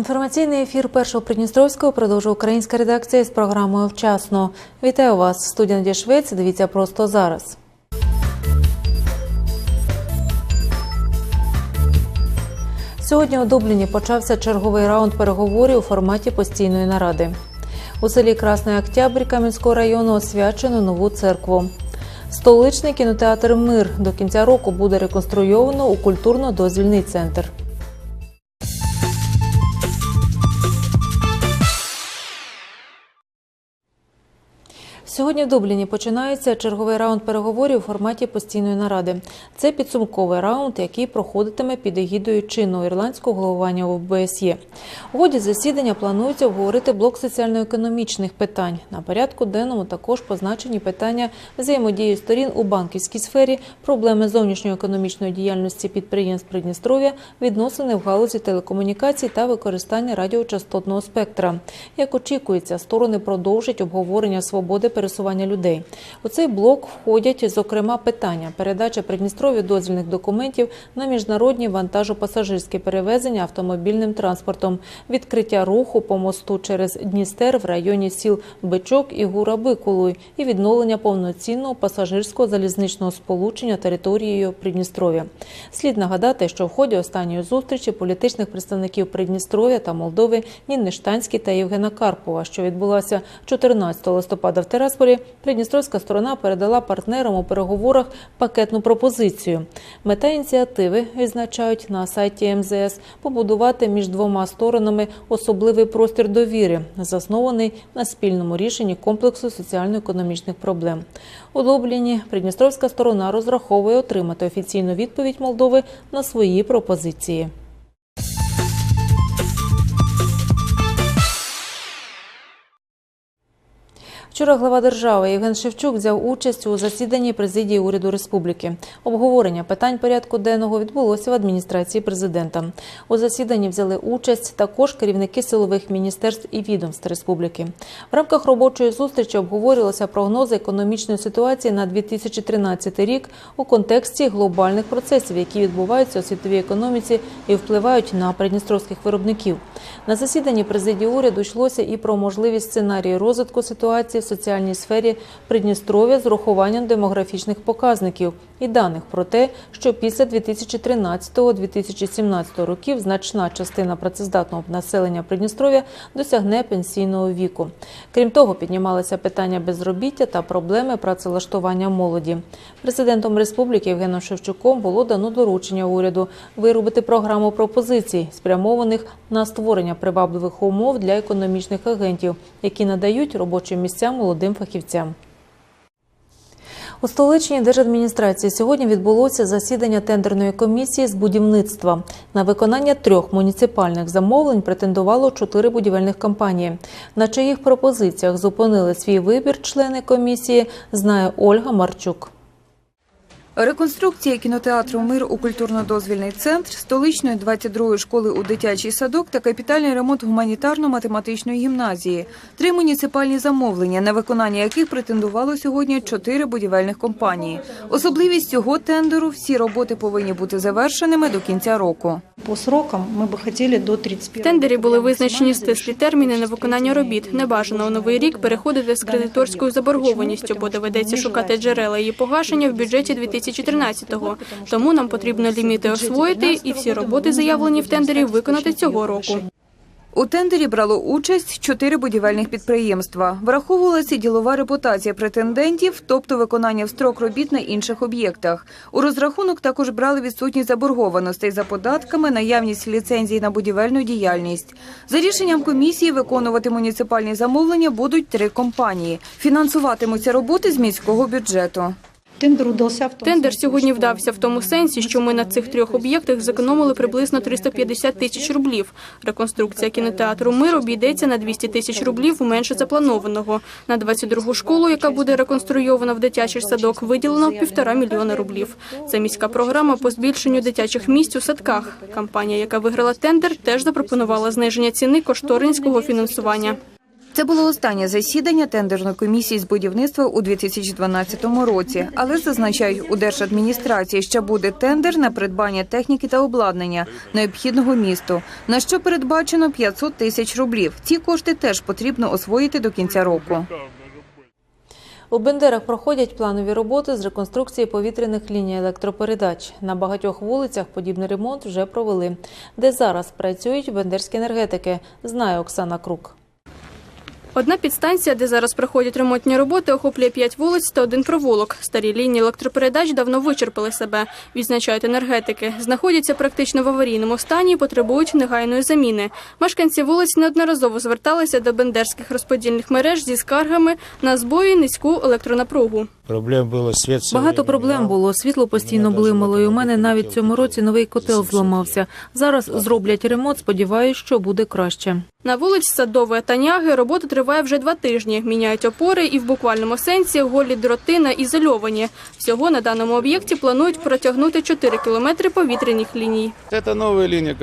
Інформаційний ефір першого Придністровського продовжує українська редакція з програмою Вчасно. Вітаю вас, студія Надія Швець. Дивіться просто зараз. Сьогодні у Дубліні почався черговий раунд переговорів у форматі постійної наради. У селі Красний Октябрь Кам'янського району освячено нову церкву. Столичний кінотеатр Мир до кінця року буде реконструйовано у культурно-дозвільний центр. Сьогодні в Дубліні починається черговий раунд переговорів у форматі постійної наради. Це підсумковий раунд, який проходитиме під егідою чинного ірландського головування ОБСЄ. У ході засідання планується обговорити блок соціально-економічних питань. На порядку денному також позначені питання взаємодії сторін у банківській сфері, проблеми зовнішньої економічної діяльності підприємств Придністров'я, відносини в галузі телекомунікацій та використання радіочастотного спектра. Як очікується, сторони продовжать обговорення свободи пересування людей. У цей блок входять, зокрема, питання передача Придністров'ю дозвільних документів на міжнародні вантажопасажирські перевезення автомобільним транспортом, відкриття руху по мосту через Дністер в районі сіл Бичок і Гура Бикулуй і відновлення повноцінного пасажирського залізничного сполучення територією Придністров'я. Слід нагадати, що в ході останньої зустрічі політичних представників Придністров'я та Молдови Ніни Штанські та Євгена Карпова, що відбулася 14 листопада в Терасполі, Придністровська сторона передала партнерам у переговорах пакетну пропозицію. Мета ініціативи відзначають на сайті МЗС побудувати між двома сторонами особливий простір довіри, заснований на спільному рішенні комплексу соціально-економічних проблем. У Дубліні Придністровська сторона розраховує отримати офіційну відповідь Молдови на свої пропозиції. Вчора глава держави Євген Шевчук взяв участь у засіданні президії уряду республіки. Обговорення питань порядку денного відбулося в адміністрації президента. У засіданні взяли участь також керівники силових міністерств і відомств республіки. В рамках робочої зустрічі обговорювалися прогнози економічної ситуації на 2013 рік у контексті глобальних процесів, які відбуваються у світовій економіці і впливають на придністровських виробників. На засіданні президії уряду йшлося і про можливість сценарії розвитку ситуації соціальній сфері Придністров'я з урахуванням демографічних показників і даних про те, що після 2013-2017 років значна частина працездатного населення Придністров'я досягне пенсійного віку. Крім того, піднімалися питання безробіття та проблеми працевлаштування молоді. Президентом республіки Євгеном Шевчуком було дано доручення уряду виробити програму пропозицій, спрямованих на створення привабливих умов для економічних агентів, які надають робочі місця молодим фахівцям. У столичній держадміністрації сьогодні відбулося засідання тендерної комісії з будівництва. На виконання трьох муніципальних замовлень претендувало чотири будівельних компанії. На чиїх пропозиціях зупинили свій вибір члени комісії, знає Ольга Марчук. Реконструкція кінотеатру Мир у культурно-дозвільний центр, столичної 22-ї школи у дитячий садок та капітальний ремонт гуманітарно-математичної гімназії. Три муніципальні замовлення, на виконання яких претендувало сьогодні чотири будівельних компанії. Особливість цього тендеру – всі роботи повинні бути завершеними до кінця року. По срокам ми би хотіли до 31 В тендері були визначені стислі терміни на виконання робіт. Не бажано у новий рік переходити з кредиторською заборгованістю, бо доведеться шукати джерела її погашення в бюджеті 2013-го. Тому нам потрібно ліміти освоїти і всі роботи, заявлені в тендері, виконати цього року. У тендері брало участь чотири будівельних підприємства. Враховувалася ділова репутація претендентів, тобто виконання в строк робіт на інших об'єктах. У розрахунок також брали відсутність заборгованостей за податками, наявність ліцензій на будівельну діяльність. За рішенням комісії виконувати муніципальні замовлення будуть три компанії. Фінансуватимуться роботи з міського бюджету. Тендер удався в тому Тендер сьогодні вдався в тому сенсі, що ми на цих трьох об'єктах зекономили приблизно 350 тисяч рублів. Реконструкція кінотеатру «Мир» обійдеться на 200 тисяч рублів менше запланованого. На 22-гу школу, яка буде реконструйована в дитячий садок, виділено півтора мільйона рублів. Це міська програма по збільшенню дитячих місць у садках. Компанія, яка виграла тендер, теж запропонувала зниження ціни кошторинського фінансування. Це було останнє засідання тендерної комісії з будівництва у 2012 році, але зазначають у держадміністрації, що буде тендер на придбання техніки та обладнання необхідного місту, на що передбачено 500 тисяч рублів. Ці кошти теж потрібно освоїти до кінця року. У Бендерах проходять планові роботи з реконструкції повітряних ліній електропередач. На багатьох вулицях подібний ремонт вже провели. Де зараз працюють бендерські енергетики, знає Оксана Крук. Одна підстанція, де зараз проходять ремонтні роботи, охоплює п'ять вулиць та один провулок. Старі лінії електропередач давно вичерпали себе, відзначають енергетики. Знаходяться практично в аварійному стані і потребують негайної заміни. Мешканці вулиць неодноразово зверталися до бендерських розподільних мереж зі скаргами на збої низьку електронапругу. Проблем було світ. Багато проблем було. Світло постійно блимало. І у мене навіть цьому році новий котел зламався. Зараз зроблять ремонт. Сподіваюсь, що буде краще. На вулиці Садової та Няги робота триває вже два тижні. Міняють опори і в буквальному сенсі голі дроти на ізольовані. Всього на даному об'єкті планують протягнути 4 кілометри повітряних ліній. Це нова лінія.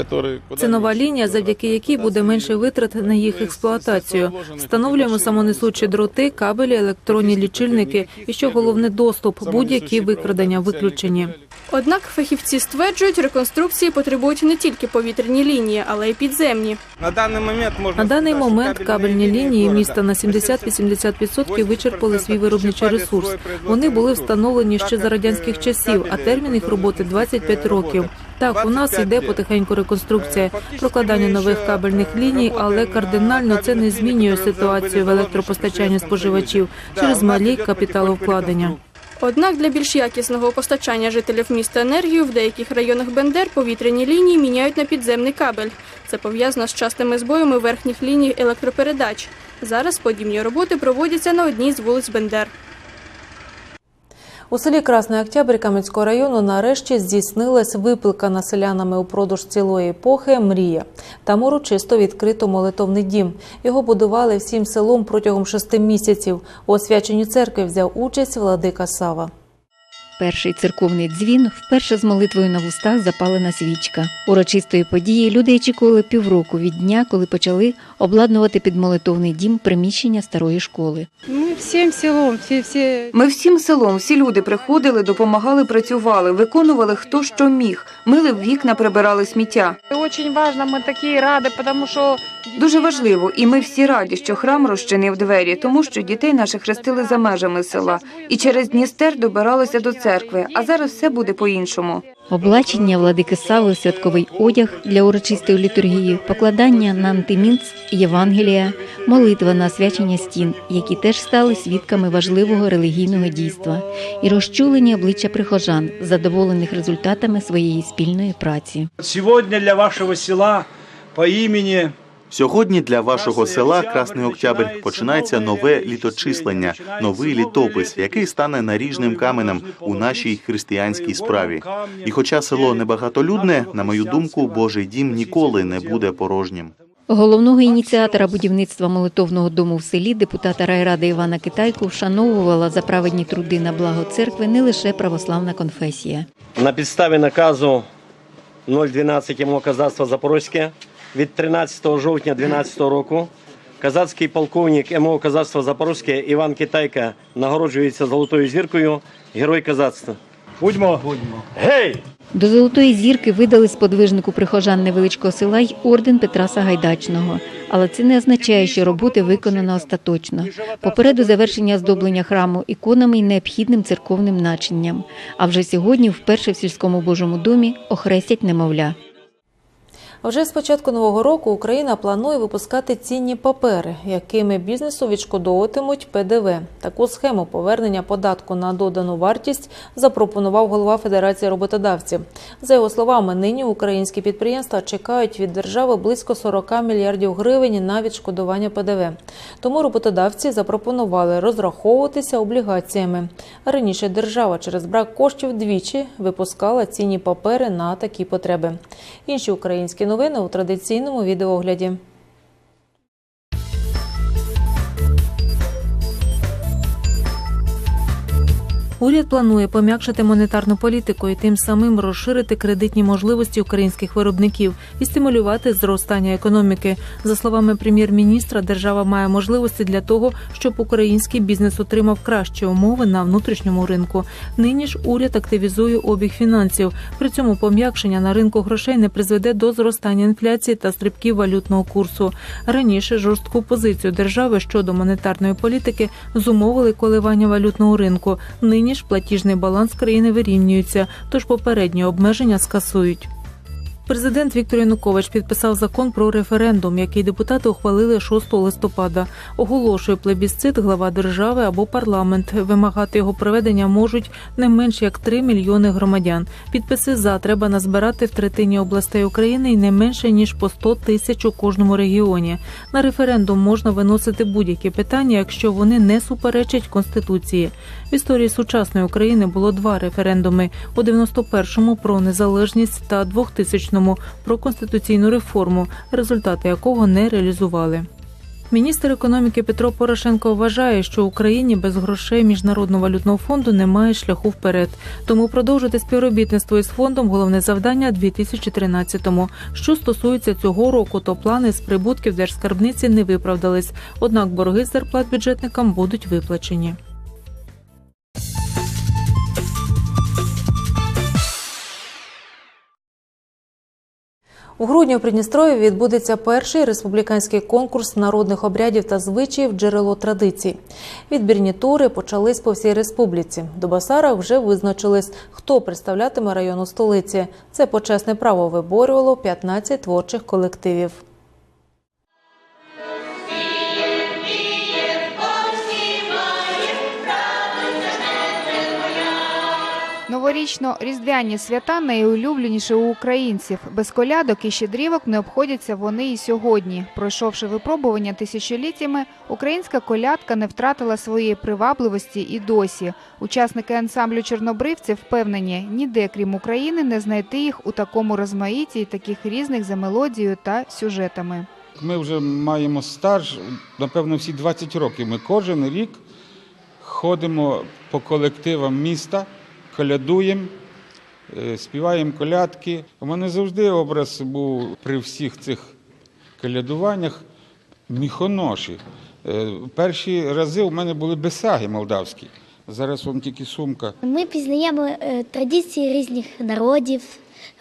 Це нова лінія, завдяки якій буде менше витрат на їх експлуатацію. Встановлюємо самонесучі дроти, кабелі, електронні лічильники і що головне доступ. Будь-які викрадення виключені. Однак фахівці стверджують, реконструкції потребують не тільки повітряні лінії, але й підземні. На даний момент можна На даний момент кабельні лінії міста на 70-80% вичерпали свій виробничий ресурс. Вони були встановлені ще за радянських часів, а термін їх роботи 25 років. Так, у нас йде потихеньку реконструкція, прокладання нових кабельних ліній, але кардинально це не змінює ситуацію в електропостачанні споживачів через малі капіталовкладення. Однак для більш якісного постачання жителів міста енергію в деяких районах Бендер повітряні лінії міняють на підземний кабель. Це пов'язано з частими збоями верхніх ліній електропередач. Зараз подібні роботи проводяться на одній з вулиць Бендер. У селі Красний Октябрь Кам'янського району нарешті здійснилась випилка селянами упродовж цілої епохи Мрія. Там урочисто відкрито молитовний дім. Його будували всім селом протягом шести місяців. У освяченні церкви взяв участь владика Сава. Перший церковний дзвін вперше з молитвою на вустах запалена свічка. Урочистої події люди очікували півроку від дня, коли почали обладнувати під молитовний дім приміщення старої школи. Мы всем селом, все, все Ми всім селом, всі люди приходили, допомагали, працювали, виконували хто що міг, мили в вікна, прибирали сміття. очень важно, мы такие рады, потому что Дуже важливо, і ми всі раді, що храм розчинив двері, тому що дітей наших хрестили за межами села і через Дністер добиралися до церкви. А зараз все буде по-іншому. Облачення владики Сави, святковий одяг для урочистої літургії, покладання на антимінц Євангелія, молитва на освячення стін, які теж стали свідками важливого релігійного дійства, і розчулені обличчя прихожан, задоволених результатами своєї спільної праці. Сегодня для вашего села по имени Сьогодні для вашого села Красний Октябрь починається нове літочислення, новий літопис, який стане наріжним каменем у нашій християнській справі. І хоча село небагатолюдне, на мою думку, Божий дім ніколи не буде порожнім. Головного ініціатора будівництва молитовного дому в селі депутата райради Івана Китайку вшановувала за праведні труди на благо церкви не лише православна конфесія. на підставі наказу 012 МО Казацтва Запорозьке від 13 жовтня 2012 року казацький полковник МО Казацтва Запорозьке Іван Китайка нагороджується золотою зіркою Герой казацтва. Будьмо, будьмо. Гей! До золотої зірки видали сподвижнику прихожан невеличкого села й орден Петра Сагайдачного. Але це не означає, що роботи виконано остаточно. Попереду завершення оздоблення храму іконами й необхідним церковним начинням. А вже сьогодні, вперше в сільському Божому домі, охрестять немовля. Вже з початку нового року Україна планує випускати цінні папери, якими бізнесу відшкодовуватимуть ПДВ. Таку схему повернення податку на додану вартість запропонував голова Федерації роботодавців. За його словами, нині українські підприємства чекають від держави близько 40 мільярдів гривень на відшкодування ПДВ. Тому роботодавці запропонували розраховуватися облігаціями. Раніше держава через брак коштів двічі випускала цінні папери на такі потреби. Інші українські новини у традиційному відеоогляді. Уряд планує пом'якшити монетарну політику і тим самим розширити кредитні можливості українських виробників і стимулювати зростання економіки. За словами прем'єр-міністра, держава має можливості для того, щоб український бізнес отримав кращі умови на внутрішньому ринку. Нині ж уряд активізує обіг фінансів. При цьому пом'якшення на ринку грошей не призведе до зростання інфляції та стрибків валютного курсу. Раніше жорстку позицію держави щодо монетарної політики зумовили коливання валютного ринку. Нині ж платіжний баланс країни вирівнюється, тож попередні обмеження скасують. Президент Віктор Янукович підписав закон про референдум, який депутати ухвалили 6 листопада. Оголошує плебісцит глава держави або парламент. Вимагати його проведення можуть не менш як 3 мільйони громадян. Підписи за треба назбирати в третині областей України і не менше ніж по 100 тисяч у кожному регіоні. На референдум можна виносити будь-які питання, якщо вони не суперечать конституції. В історії сучасної України було два референдуми: у 91-му про незалежність та 2000-му про конституційну реформу, результати якого не реалізували. Міністр економіки Петро Порошенко вважає, що Україні без грошей міжнародного валютного фонду немає шляху вперед. Тому продовжити співробітництво із фондом головне завдання 2013-му. Що стосується цього року, то плани з прибутків держскарбниці не виправдались. Однак борги з зарплат бюджетникам будуть виплачені. У грудні у Придністрові відбудеться перший республіканський конкурс народних обрядів та звичаїв джерело традицій. Відбірні тури почались по всій республіці. До Басара вже визначились, хто представлятиме район у столиці. Це почесне право виборювало 15 творчих колективів. Новорічно-різдвяні свята найулюбленіші у українців. Без колядок і щедрівок не обходяться вони і сьогодні. Пройшовши випробування тисячоліттями, українська колядка не втратила своєї привабливості і досі. Учасники ансамблю чорнобривців впевнені, ніде крім України не знайти їх у такому розмаїтті і таких різних за мелодією та сюжетами. Ми вже маємо стаж, напевно, всі 20 років. Ми кожен рік ходимо по колективам міста, колядуємо, е, співаємо колядки. У мене завжди образ був при всіх цих колядуваннях міхоноші. Е, Перші рази у мене були бесаги молдавські. Зараз вон тільки сумка. Ми пізнаємо е, традиції різних народів,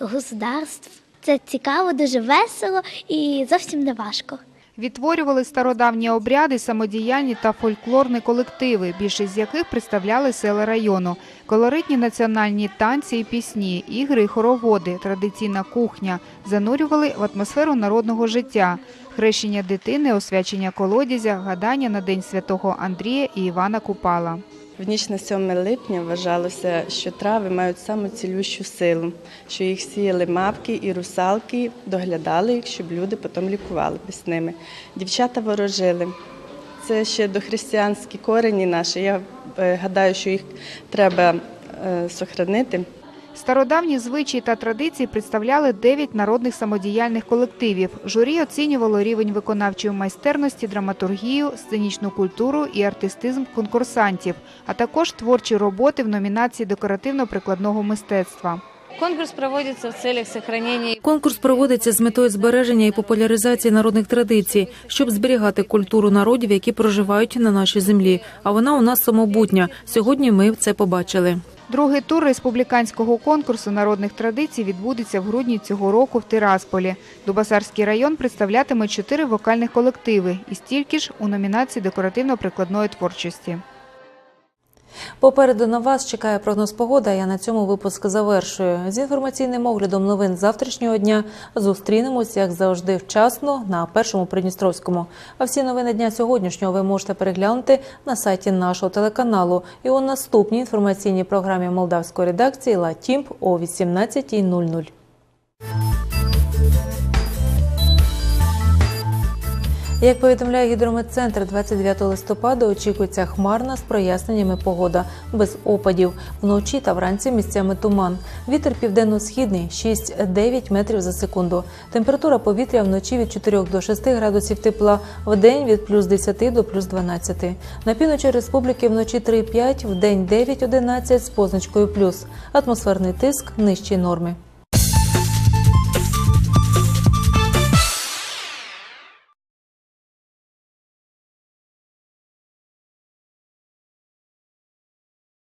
государств. Це цікаво, дуже весело і зовсім не важко. Відтворювали стародавні обряди, самодіяльні та фольклорні колективи, більшість з яких представляли села району. Колоритні національні танці і пісні, ігри і хороводи, традиційна кухня занурювали в атмосферу народного життя. Хрещення дитини, освячення колодязя, гадання на День святого Андрія і Івана Купала. В ніч на 7 липня вважалося, що трави мають саму цілющу силу, що їх сіяли мавки і русалки, доглядали їх, щоб люди потім лікувалися ними. Дівчата ворожили. Це ще дохристиянські корені наші. Я е, гадаю, що їх треба е, сохранити. Стародавні звичаї та традиції представляли дев'ять народних самодіяльних колективів. Журі оцінювало рівень виконавчої майстерності, драматургію, сценічну культуру і артистизм конкурсантів, а також творчі роботи в номінації декоративно-прикладного мистецтва. Конкурс проводится в целях сохранения Конкурс проводиться з метою збереження і популяризації народних традицій, щоб зберігати культуру народів, які проживають на нашій землі. А вона у нас самобутня. Сьогодні ми це побачили. Другий тур республіканського конкурсу народних традицій відбудеться в грудні цього року в Тирасполі. Дубасарський район представлятиме чотири вокальних колективи і стільки ж у номінації декоративно-прикладної творчості. Попереду на вас чекає прогноз погоди. а Я на цьому випуск завершую. З інформаційним оглядом новин завтрашнього дня зустрінемось, як завжди, вчасно на першому Придністровському. А всі новини дня сьогоднішнього ви можете переглянути на сайті нашого телеканалу і у наступній інформаційній програмі молдавської редакції «Ла Тімп» о 18.00. Як повідомляє гідрометцентр, 29 листопада очікується хмарна з проясненнями погода, без опадів. Вночі та вранці місцями туман. Вітер південно-східний 6-9 метрів за секунду. Температура повітря вночі від 4 до 6 градусів тепла, в день від плюс 10 до плюс 12. На півночі республіки вночі 3-5, в день 9-11 з позначкою плюс. Атмосферний тиск нижчий норми.